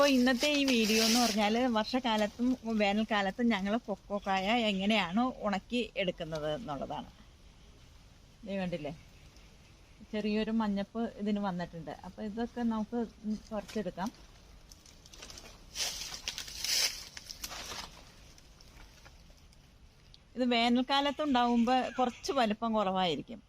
അപ്പോൾ ഇന്നത്തെ ഈ വീഡിയോ എന്ന് പറഞ്ഞാൽ വർഷകാലത്തും വേനൽക്കാലത്തും ഞങ്ങൾ കൊക്കോക്കായ എങ്ങനെയാണ് ഉണക്കി എടുക്കുന്നത് എന്നുള്ളതാണ്. ഇത് കണ്ടില്ലേ? ചെറിയൊരു മഞ്ഞപ്പ് ഇതിന് വന്നിട്ടുണ്ട്. അപ്പോൾ ഇതൊക്കെ നമുക്ക് കുറച്ചെടുക്കാം. ഇത് വേനൽക്കാലത്ത് ഉണ്ടാവുമ്പോൾ കുറച്ച് വലിപ്പം കുറവായിരിക്കും.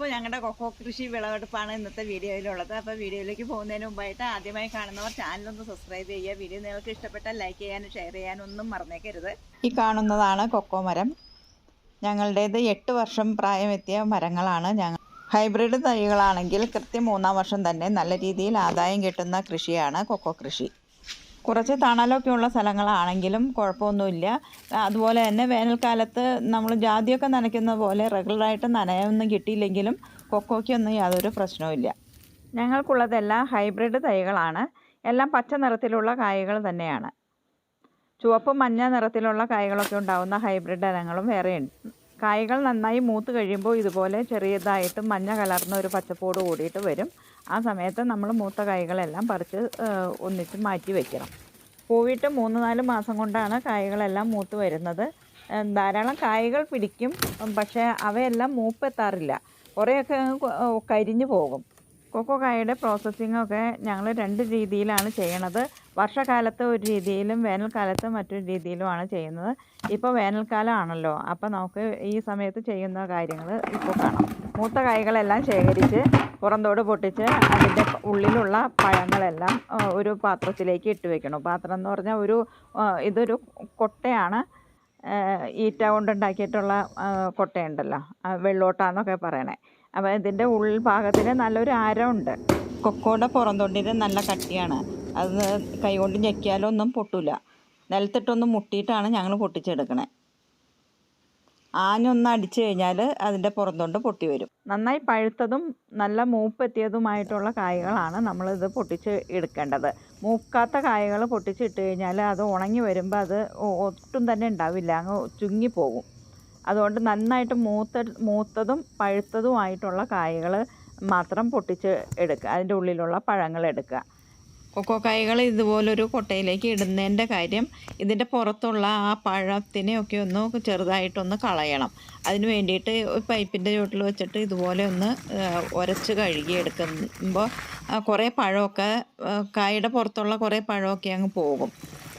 അപ്പോൾ ഞങ്ങളുടെ കൊക്കോ കൃഷി വിളവെടുപ്പാണ് ഇന്നത്തെ വീഡിയോയിലുള്ളത്. അപ്പോൾ വീഡിയോയിലേക്ക് പോകുന്നതിന് മുമ്പായിട്ട് ആദ്യമായി കാണുന്നവർ ചാനലൊന്ന് സബ്സ്ക്രൈബ് ചെയ്യുക. വീഡിയോ നിങ്ങൾക്ക് ഇഷ്ടപ്പെട്ടാൽ ലൈക്ക് ചെയ്യാനും ഷെയർ ചെയ്യാനും ഒന്നും മറന്നേക്കരുത്. ഈ കാണുന്നതാണ് കൊക്കോ മരം. ഞങ്ങളുടേത് എട്ട് വർഷം പ്രായമെത്തിയ മരങ്ങളാണ് ഞങ്ങൾ ഹൈബ്രിഡ് തൈകളാണെങ്കിൽ കൃത്യം മൂന്നാം വർഷം തന്നെ നല്ല രീതിയിൽ ആദായം കിട്ടുന്ന കൃഷിയാണ് കൊക്കോ കൃഷി. കുറച്ച് തണലൊക്കെ ഉള്ള സ്ഥലങ്ങളാണെങ്കിലും കുഴപ്പമൊന്നുമില്ല. അതുപോലെ തന്നെ വേനൽക്കാലത്ത് നമ്മൾ ജാതിയൊക്കെ നനയ്ക്കുന്ന പോലെ റെഗുലറായിട്ട് നനയൊന്നും കിട്ടിയില്ലെങ്കിലും കൊക്കോയ്ക്കൊന്നും യാതൊരു പ്രശ്നവുമില്ല. ഞങ്ങൾക്കുള്ളതെല്ലാം ഹൈബ്രിഡ് തൈകളാണ്. എല്ലാം പച്ച നിറത്തിലുള്ള കായകൾ തന്നെയാണ്. ചുവപ്പ് മഞ്ഞ നിറത്തിലുള്ള കായകളൊക്കെ ഉണ്ടാകുന്ന ഹൈബ്രിഡ് ഇനങ്ങളും വേറെയുണ്ട്. കായകൾ നന്നായി മൂത്ത് കഴിയുമ്പോൾ ഇതുപോലെ ചെറിയതായിട്ട് മഞ്ഞ കലർന്ന ഒരു പച്ചപ്പോട് കൂടിയിട്ട് വരും. ആ സമയത്ത് നമ്മൾ മൂത്ത കായകളെല്ലാം പറിച്ച് ഒന്നിച്ച് മാറ്റി വയ്ക്കണം പൂവിട്ട് മൂന്ന് നാല് മാസം കൊണ്ടാണ് കായകളെല്ലാം മൂത്ത് വരുന്നത്. ധാരാളം കായകൾ പിടിക്കും പക്ഷേ അവയെല്ലാം മൂപ്പെത്താറില്ല. കുറേയൊക്കെ കരിഞ്ഞു പോകും. കൊക്കോ കായയുടെ പ്രോസസ്സിങ്ങൊക്കെ ഞങ്ങൾ രണ്ട് രീതിയിലാണ് ചെയ്യണത്. വർഷകാലത്ത് ഒരു രീതിയിലും വേനൽക്കാലത്ത് മറ്റൊരു രീതിയിലുമാണ് ചെയ്യുന്നത്. ഇപ്പോൾ വേനൽക്കാലമാണല്ലോ അപ്പോൾ നമുക്ക് ഈ സമയത്ത് ചെയ്യുന്ന കാര്യങ്ങൾ ഇപ്പോൾ കാണാം. മൂത്ത കായ്കളെല്ലാം ശേഖരിച്ച് പുറന്തോട് പൊട്ടിച്ച് അതിന്റെ ഉള്ളിലുള്ള പഴങ്ങളെല്ലാം ഒരു പാത്രത്തിലേക്ക് ഇട്ട് വെക്കണം. പാത്രം എന്ന് പറഞ്ഞാൽ ഒരു ഇതൊരു കൊട്ടയാണ്. ഈറ്റ കൊണ്ടുണ്ടാക്കിയിട്ടുള്ള കൊട്ടയുണ്ടല്ലോ. വെള്ളോട്ടാന്നൊക്കെ പറയണേ. അപ്പോൾ ഇതിന്റെ ഉൾഭാഗത്തിന് നല്ലൊരു ആരമുണ്ട്. കൊക്കോയുടെ പുറന്തൊണ്ടിന് നല്ല കട്ടിയാണ്. അത് കൈകൊണ്ട് ഞെക്കിയാലൊന്നും പൊട്ടില്ല നിലത്തിട്ടൊന്ന് മുട്ടിയിട്ടാണ് ഞങ്ങൾ പൊട്ടിച്ചെടുക്കണേ. ആഞ്ഞൊന്ന് അടിച്ചു കഴിഞ്ഞാൽ അതിന്റെ പുറന്തൊണ്ട് പൊട്ടി വരും. നന്നായി പഴുത്തതും നല്ല മൂപ്പെത്തിയതുമായിട്ടുള്ള കായകളാണ് നമ്മളിത് പൊട്ടിച്ച് എടുക്കേണ്ടത്. മൂക്കാത്ത കായകൾ പൊട്ടിച്ചിട്ട് കഴിഞ്ഞാൽ അത് ഉണങ്ങി വരുമ്പോൾ അത് ഒട്ടും തന്നെ ഉണ്ടാവില്ല. അങ്ങ് ചുങ്ങിപ്പോകും അതുകൊണ്ട് നന്നായിട്ട് മൂത്ത മൂത്തതും പഴുത്തതുമായിട്ടുള്ള കായകൾ മാത്രം പൊട്ടിച്ച് എടുക്കുക അതിന്റെ ഉള്ളിലുള്ള പഴങ്ങൾ എടുക്കുക കൊക്കോ കായകൾ ഇതുപോലൊരു കൊട്ടയിലേക്ക് ഇടുന്നതിന്റെ കാര്യം ഇതിന്റെ പുറത്തുള്ള ആ പഴത്തിനെയൊക്കെ ഒന്ന് ചെറുതായിട്ടൊന്ന് കളയണം. അതിന് വേണ്ടിയിട്ട് പൈപ്പിന്റെ ചുവട്ടിൽ വെച്ചിട്ട് ഇതുപോലെ ഒന്ന് ഉരച്ച് കഴുകി എടുക്കുമ്പോൾ കുറേ പഴമൊക്കെ കായയുടെ പുറത്തുള്ള കുറേ പഴമൊക്കെ അങ്ങ് പോകും.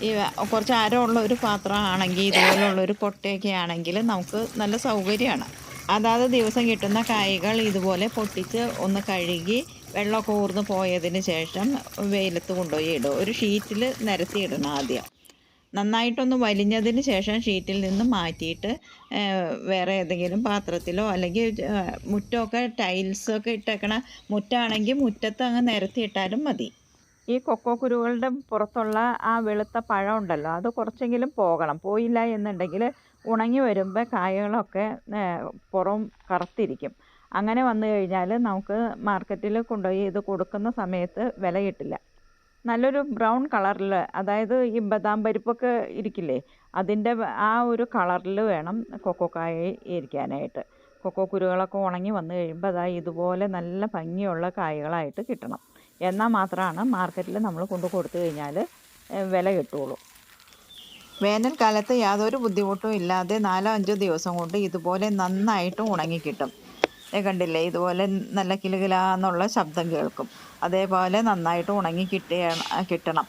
ഈ കുറച്ച് ആരമുള്ള ഒരു പാത്രമാണെങ്കിൽ ഇതുപോലുള്ള ഒരു കൊട്ടയൊക്കെ ആണെങ്കിൽ നമുക്ക് നല്ല സൗകര്യമാണ്. അതാത് ദിവസം കിട്ടുന്ന കായകൾ ഇതുപോലെ പൊട്ടിച്ച് ഒന്ന് കഴുകി വെള്ളമൊക്കെ ഊർന്ന് പോയതിന് ശേഷം വെയിലത്ത് കൊണ്ടുപോയി ഇടും. ഒരു ഷീറ്റിൽ നിരത്തി ഇടണം ആദ്യം. നന്നായിട്ടൊന്ന് വലിഞ്ഞതിന് ശേഷം ഷീറ്റിൽ നിന്ന് മാറ്റിയിട്ട് വേറെ ഏതെങ്കിലും പാത്രത്തിലോ അല്ലെങ്കിൽ മുറ്റമൊക്കെ ടൈൽസൊക്കെ ഇട്ടേക്കണ മുറ്റാണെങ്കിൽ മുറ്റത്ത് അങ്ങ് നിരത്തിയിട്ടാലും മതി. ഈ കൊക്കോ കുരുകളുടെ പുറത്തുള്ള ആ വെളുത്ത പഴം ഉണ്ടല്ലോ അത് കുറച്ചെങ്കിലും പോകണം. പോയില്ല എന്നുണ്ടെങ്കിൽ ഉണങ്ങി വരുമ്പോൾ കായകളൊക്കെ പുറം കറുത്തിരിക്കും. അങ്ങനെ വന്നു കഴിഞ്ഞാൽ നമുക്ക് മാർക്കറ്റിൽ കൊണ്ടുപോയി ഇത് കൊടുക്കുന്ന സമയത്ത് വില കിട്ടില്ല നല്ലൊരു ബ്രൗൺ കളറിൽ അതായത് ഈ ബദാം പരിപ്പൊക്കെ ഇരിക്കില്ലേ അതിന്റെ ആ ഒരു കളറിൽ വേണം കൊക്കോ കായ ഇരിക്കാനായിട്ട്. കൊക്കോ കുരുകളൊക്കെ ഉണങ്ങി വന്നു കഴിയുമ്പോൾ അതാ ഇതുപോലെ നല്ല ഭംഗിയുള്ള കായകളായിട്ട് കിട്ടണം. എന്നാൽ മാത്രമാണ് മാർക്കറ്റിൽ നമ്മൾ കൊണ്ടു കൊടുത്തു കഴിഞ്ഞാൽ വില കിട്ടുകയുള്ളൂ വേനൽക്കാലത്ത് യാതൊരു ബുദ്ധിമുട്ടും ഇല്ലാതെ നാലോ അഞ്ചോ ദിവസം കൊണ്ട് ഇതുപോലെ നന്നായിട്ട് ഉണങ്ങി കിട്ടും. കണ്ടില്ലേ? ഇതുപോലെ നല്ല കിലുകിലാന്നുള്ള ശബ്ദം കേൾക്കും. അതേപോലെ നന്നായിട്ട് ഉണങ്ങി കിട്ടിയ കിട്ടണം.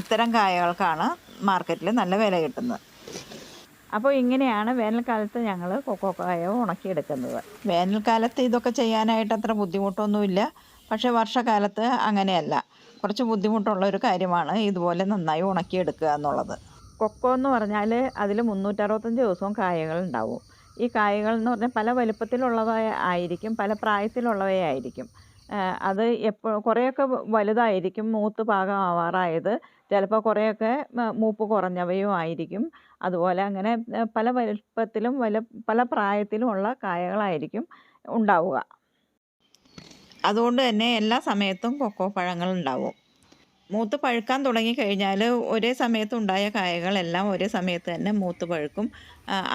ഇത്തരം കായകൾക്കാണ് മാർക്കറ്റിൽ നല്ല വില കിട്ടുന്നത്. അപ്പോൾ ഇങ്ങനെയാണ് വേനൽക്കാലത്ത് ഞങ്ങൾ കൊക്കോ കായ ഉണക്കിയെടുക്കുന്നത്. വേനൽക്കാലത്ത് ഇതൊക്കെ ചെയ്യാനായിട്ട് അത്ര ബുദ്ധിമുട്ടൊന്നുമില്ല. പക്ഷേ വർഷകാലത്ത് അങ്ങനെയല്ല. കുറച്ച് ബുദ്ധിമുട്ടുള്ള ഒരു കാര്യമാണ് ഇതുപോലെ നന്നായി ഉണക്കിയെടുക്കുക എന്നുള്ളത്. കൊക്കോ എന്ന് പറഞ്ഞാൽ അതിൽ മുന്നൂറ്ററുപത്തഞ്ച് ദിവസവും കായകൾ ഉണ്ടാവും. ഈ കായകൾ എന്ന് പറഞ്ഞാൽ പല വലുപ്പത്തിലുള്ളവ ആയിരിക്കും പല പ്രായത്തിലുള്ളവയായിരിക്കും അത് എപ്പോൾ കുറേയൊക്കെ വലുതായിരിക്കും മൂത്ത് പാകമാവാറായത് ചിലപ്പോൾ കുറേയൊക്കെ മൂപ്പ് കുറഞ്ഞവയും ആയിരിക്കും. അതുപോലെ അങ്ങനെ പല വലുപ്പത്തിലും വല പല പ്രായത്തിലുമുള്ള കായകളായിരിക്കും ഉണ്ടാവുക. അതുകൊണ്ട് തന്നെ എല്ലാ സമയത്തും കൊക്കോ പഴങ്ങൾ ഉണ്ടാവും. മൂത്ത് പഴുക്കാൻ തുടങ്ങിക്കഴിഞ്ഞാൽ ഒരേ സമയത്ത് ഉണ്ടായ കായകളെല്ലാം ഒരേ സമയത്ത് തന്നെ മൂത്ത് പഴുക്കും.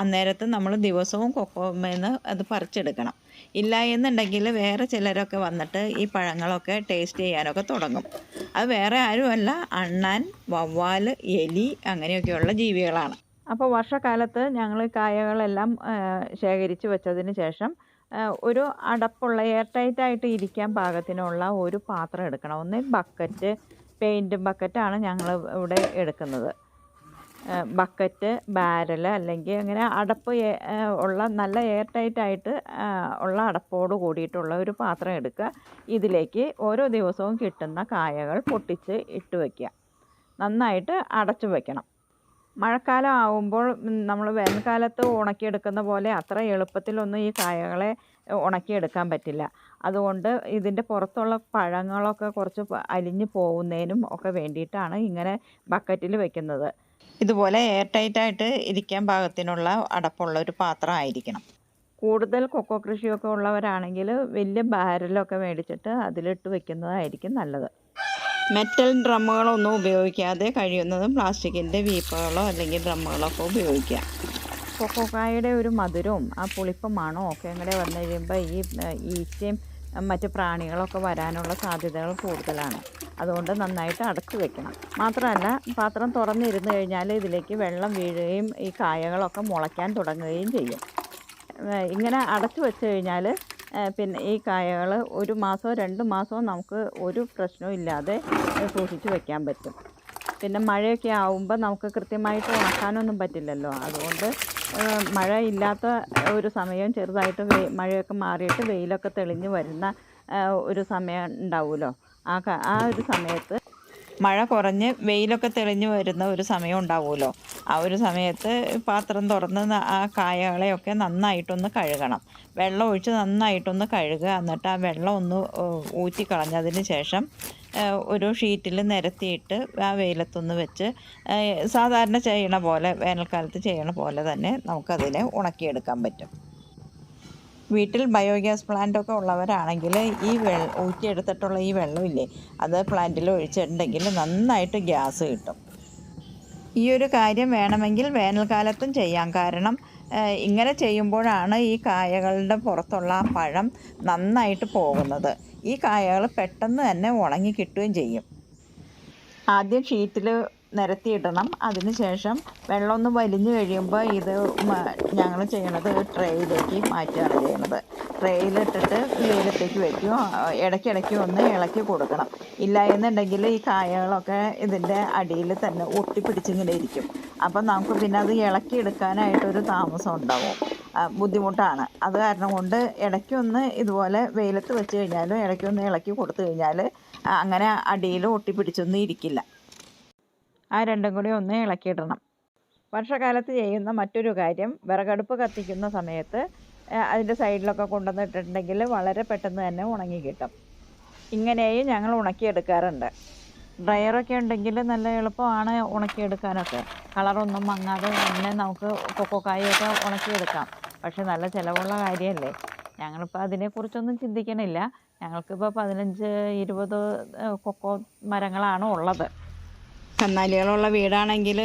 അന്നേരത്ത് നമ്മൾ ദിവസവും കൊക്കോമേന്ന് അത് പറിച്ചെടുക്കണം. ഇല്ല എന്നുണ്ടെങ്കിൽ വേറെ ചിലരൊക്കെ വന്നിട്ട് ഈ പഴങ്ങളൊക്കെ ടേസ്റ്റ് ചെയ്യാനൊക്കെ തുടങ്ങും. അത് വേറെ ആരുമല്ല അണ്ണാൻ വവ്വാൽ എലി അങ്ങനെയൊക്കെയുള്ള ജീവികളാണ്. അപ്പോൾ വർഷക്കാലത്ത് ഞങ്ങൾ കായകളെല്ലാം ശേഖരിച്ച് വെച്ചതിന് ശേഷം ഒരു അടപ്പുള്ള എയർ ടൈറ്റ് ആയിട്ട് ഇരിക്കാൻ പാകത്തിനുള്ള ഒരു പാത്രം എടുക്കണം. ഒന്ന് ബക്കറ്റ് പെയിന്റ് ബക്കറ്റാണ് ഞങ്ങൾ ഇവിടെ എടുക്കുന്നത്. ബക്കറ്റ് ബാരൽ അല്ലെങ്കിൽ അങ്ങനെ അടപ്പ് ഉള്ള നല്ല എയർ ടൈറ്റ് ആയിട്ട് ഉള്ള അടപ്പോട് കൂടിയിട്ടുള്ള ഒരു പാത്രം എടുക്കുക. ഇതിലേക്ക് ഓരോ ദിവസവും കിട്ടുന്ന കായകൾ പൊട്ടിച്ച് ഇട്ട് വയ്ക്കുക നന്നായിട്ട് അടച്ചു വയ്ക്കണം മഴക്കാലം ആവുമ്പോൾ നമ്മൾ വേനൽക്കാലത്ത് ഉണക്കിയെടുക്കുന്ന പോലെ അത്ര എളുപ്പത്തിലൊന്നും ഈ കായകളെ ഉണക്കിയെടുക്കാൻ പറ്റില്ല. അതുകൊണ്ട് ഇതിന്റെ പുറത്തുള്ള പഴങ്ങളൊക്കെ കുറച്ച് അലിഞ്ഞു പോകുന്നതിനും ഒക്കെ വേണ്ടിയിട്ടാണ് ഇങ്ങനെ ബക്കറ്റിൽ വെക്കുന്നത്. ഇതുപോലെ എയർ ടൈറ്റായിട്ട് ഇരിക്കാൻ പാകത്തിനുള്ള അടപ്പുള്ള ഒരു പാത്രം ആയിരിക്കണം. കൂടുതൽ കൊക്കോ കൃഷിയൊക്കെ ഉള്ളവരാണെങ്കിൽ വലിയ ബാരലൊക്കെ മേടിച്ചിട്ട് അതിലിട്ട് വെക്കുന്നതായിരിക്കും നല്ലത്. മെറ്റൽ ഡ്രമ്മുകളൊന്നും ഉപയോഗിക്കാതെ കഴിയുന്നതും പ്ലാസ്റ്റിക്കിന്റെ വീപ്പുകളോ അല്ലെങ്കിൽ ഡ്രമ്മുകളോ ഒക്കെ ഉപയോഗിക്കാം കൊക്കോക്കായുടെ ഒരു മധുരവും ആ പുളിപ്പും മണവും ഒക്കെ കൂടെ വന്നു കഴിയുമ്പോൾ ഈ ഈച്ചയും മറ്റ് പ്രാണികളൊക്കെ വരാനുള്ള സാധ്യതകൾ കൂടുതലാണ്. അതുകൊണ്ട് നന്നായിട്ട് അടച്ചു വെക്കണം. മാത്രമല്ല പാത്രം തുറന്നിരുന്ന് കഴിഞ്ഞാൽ ഇതിലേക്ക് വെള്ളം വീഴുകയും ഈ കായകളൊക്കെ മുളയ്ക്കാൻ തുടങ്ങുകയും ചെയ്യും. ഇങ്ങനെ അടച്ചു വെച്ച് കഴിഞ്ഞാൽ പിന്നെ ഈ കായകൾ ഒരു മാസമോ രണ്ട് മാസമോ നമുക്ക് ഒരു പ്രശ്നവും ഇല്ലാതെ സൂക്ഷിച്ച് വെക്കാൻ പറ്റും. പിന്നെ മഴയൊക്കെ ആവുമ്പോൾ നമുക്ക് കൃത്യമായിട്ട് ഉണക്കാനൊന്നും പറ്റില്ലല്ലോ. അതുകൊണ്ട് മഴ ഇല്ലാത്ത ഒരു സമയം ചെറുതായിട്ട് വെ മഴയൊക്കെ മാറിയിട്ട് വെയിലൊക്കെ തെളിഞ്ഞ് വരുന്ന ഒരു സമയം ഉണ്ടാവുമല്ലോ ആ ആ ഒരു സമയത്ത് മഴ കുറഞ്ഞ് വെയിലൊക്കെ തെളിഞ്ഞു വരുന്ന ഒരു സമയം ഉണ്ടാവുമല്ലോ ആ ഒരു സമയത്ത് പാത്രം തുറന്ന് ആ കായകളെയൊക്കെ നന്നായിട്ടൊന്ന് കഴുകണം. വെള്ളം ഒഴിച്ച് നന്നായിട്ടൊന്ന് കഴുകുക. എന്നിട്ട് ആ വെള്ളം ഒന്ന് ഊറ്റിക്കളഞ്ഞതിന് ശേഷം ഒരു ഷീറ്റിൽ നിരത്തിയിട്ട് ആ വെയിലത്തൊന്ന് വെച്ച് സാധാരണ ചെയ്യണ പോലെ വേനൽക്കാലത്ത് ചെയ്യണ പോലെ തന്നെ നമുക്കതിനെ ഉണക്കിയെടുക്കാൻ പറ്റും. വീട്ടിൽ ബയോഗ്യാസ് പ്ലാന്റൊക്കെ ഉള്ളവരാണെങ്കിൽ ഈ വെള്ള ഊറ്റിയെടുത്തിട്ടുള്ള ഈ വെള്ളമില്ലേ അത് പ്ലാന്റിൽ ഒഴിച്ചിട്ടുണ്ടെങ്കിൽ നന്നായിട്ട് ഗ്യാസ് കിട്ടും. ഈ ഒരു കാര്യം വേണമെങ്കിൽ വേനൽക്കാലത്തും ചെയ്യാം. കാരണം ഇങ്ങനെ ചെയ്യുമ്പോഴാണ് ഈ കായകളുടെ പുറത്തുള്ള ആ പഴം നന്നായിട്ട് പോകുന്നത്. ഈ കായകൾ പെട്ടെന്ന് തന്നെ ഉണങ്ങി കിട്ടുകയും ചെയ്യും. ആദ്യം ഷീറ്റിൽ നിരത്തിയിടണം. അതിനുശേഷം വെള്ളം ഒന്ന് വലിഞ്ഞു കഴിയുമ്പോൾ ഇത് ഞങ്ങൾ ചെയ്യണത് ട്രേയിലേക്ക് മാറ്റുകയാണ് ചെയ്യുന്നത്. ട്രേയിലിട്ടിട്ട് വെയിലത്തേക്ക് വയ്ക്കും ഇടയ്ക്കിടയ്ക്ക് ഒന്ന് ഇളക്കി കൊടുക്കണം. ഇല്ല എന്നുണ്ടെങ്കിൽ ഈ കായകളൊക്കെ ഇതിന്റെ അടിയിൽ തന്നെ ഒട്ടിപ്പിടിച്ചിങ്ങനെ ഇരിക്കും. അപ്പം നമുക്ക് പിന്നെ അത് ഇളക്കി എടുക്കാനായിട്ടൊരു താമസം ഉണ്ടാവും. ബുദ്ധിമുട്ടാണ്. അത് കാരണം കൊണ്ട് ഇടയ്ക്കൊന്ന് ഇതുപോലെ വെയിലത്ത് വെച്ച് കഴിഞ്ഞാലും ഇടയ്ക്കൊന്ന് ഇളക്കി കൊടുത്തു കഴിഞ്ഞാൽ അങ്ങനെ അടിയിൽ ഒട്ടിപ്പിടിച്ചൊന്നും ഇരിക്കില്ല. ആ രണ്ടും കൂടി ഒന്ന് ഇളക്കിയിടണം. വർഷകാലത്ത് ചെയ്യുന്ന മറ്റൊരു കാര്യം വിറകടുപ്പ് കത്തിക്കുന്ന സമയത്ത് അതിന്റെ സൈഡിലൊക്കെ കൊണ്ടുവന്നിട്ടുണ്ടെങ്കിൽ വളരെ പെട്ടെന്ന് തന്നെ ഉണങ്ങി കിട്ടും. ഇങ്ങനെയും ഞങ്ങൾ ഉണക്കിയെടുക്കാറുണ്ട്. ഡ്രയറൊക്കെ ഉണ്ടെങ്കിൽ നല്ല എളുപ്പമാണ് ഉണക്കിയെടുക്കാനൊക്കെ. കളറൊന്നും മങ്ങാതെ തന്നെ നമുക്ക് കൊക്കോക്കായൊക്കെ ഉണക്കിയെടുക്കാം. പക്ഷെ നല്ല ചിലവുള്ള കാര്യമല്ലേ? ഞങ്ങളിപ്പോൾ അതിനെക്കുറിച്ചൊന്നും ചിന്തിക്കണില്ല. ഞങ്ങൾക്കിപ്പോൾ പതിനഞ്ച് ഇരുപത് കൊക്കോ മരങ്ങളാണ് ഉള്ളത്. കന്നാലികളുള്ള വീടാണെങ്കിൽ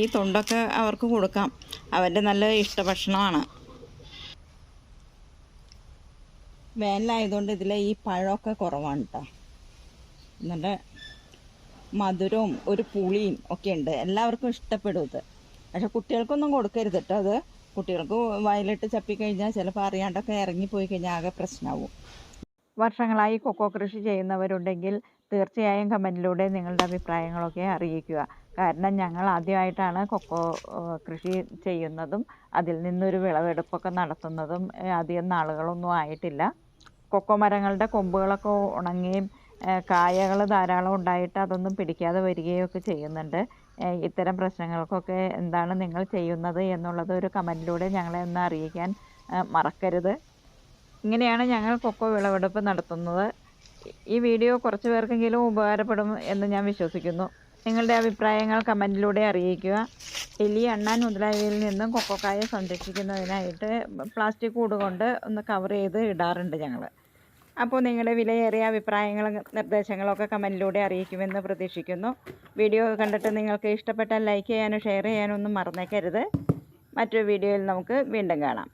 ഈ തൊണ്ടൊക്കെ അവർക്ക് കൊടുക്കാം. അവരുടെ നല്ല ഇഷ്ടഭക്ഷണമാണ്. വേനലായതുകൊണ്ട് ഇതിലെ ഈ പഴമൊക്കെ കുറവാണ് കേട്ടോ നല്ല മധുരവും ഒരു പുളിയും ഒക്കെ ഉണ്ട്. എല്ലാവർക്കും ഇഷ്ടപ്പെടും ഇത്. പക്ഷെ കുട്ടികൾക്കൊന്നും കൊടുക്കരുത് കേട്ടോ അത്. കുട്ടികൾക്ക് വയലിട്ട് ചപ്പിക്കഴിഞ്ഞാൽ ചിലപ്പോൾ അറിയാണ്ടൊക്കെ ഇറങ്ങിപ്പോയി കഴിഞ്ഞാൽ ആകെ പ്രശ്നമാവും. വർഷങ്ങളായി കൊക്കോ കൃഷി ചെയ്യുന്നവരുണ്ടെങ്കിൽ തീർച്ചയായും കമന്റിലൂടെ നിങ്ങളുടെ അഭിപ്രായങ്ങളൊക്കെ അറിയിക്കുക. കാരണം ഞങ്ങൾ ആദ്യമായിട്ടാണ് കൊക്കോ കൃഷി ചെയ്യുന്നതും അതിൽ നിന്നൊരു വിളവെടുപ്പൊക്കെ നടത്തുന്നതും അധികം നാളുകളൊന്നും ആയിട്ടില്ല. കൊക്കോ മരങ്ങളുടെ കൊമ്പുകളൊക്കെ ഉണങ്ങുകയും കായകൾ ധാരാളം ഉണ്ടായിട്ട് അതൊന്നും പിടിക്കാതെ വരികയും ഒക്കെ ചെയ്യുന്നുണ്ട്. ഇത്തരം പ്രശ്നങ്ങൾക്കൊക്കെ എന്താണ് നിങ്ങൾ ചെയ്യുന്നത് എന്നുള്ളത് ഒരു കമന്റിലൂടെ ഞങ്ങളെ ഒന്ന് അറിയിക്കാൻ മറക്കരുത്. ഇങ്ങനെയാണ് ഞങ്ങൾ കൊക്കോ വിളവെടുപ്പ് നടത്തുന്നത്. ഈ വീഡിയോ കുറച്ച് പേർക്കെങ്കിലും ഉപകാരപ്പെടും എന്ന് ഞാൻ വിശ്വസിക്കുന്നു. നിങ്ങളുടെ അഭിപ്രായങ്ങൾ കമന്റിലൂടെ അറിയിക്കുക. എലി അണ്ണാൻ മുതലായവയിൽ നിന്നും കൊക്കോക്കായ സംരക്ഷിക്കുന്നതിനായിട്ട് പ്ലാസ്റ്റിക് കൂട് കൊണ്ട് ഒന്ന് കവർ ചെയ്ത് ഇടാറുണ്ട് ഞങ്ങൾ അപ്പോൾ നിങ്ങളുടെ വിലയേറിയ അഭിപ്രായങ്ങളും നിർദ്ദേശങ്ങളൊക്കെ കമന്റിലൂടെ അറിയിക്കുമെന്ന് പ്രതീക്ഷിക്കുന്നു. വീഡിയോ കണ്ടിട്ട് നിങ്ങൾക്ക് ഇഷ്ടപ്പെട്ടാൽ ലൈക്ക് ചെയ്യാനും ഷെയർ ചെയ്യാനും ഒന്നും മറന്നേക്കരുത്. മറ്റൊരു വീഡിയോയിൽ നമുക്ക് വീണ്ടും കാണാം.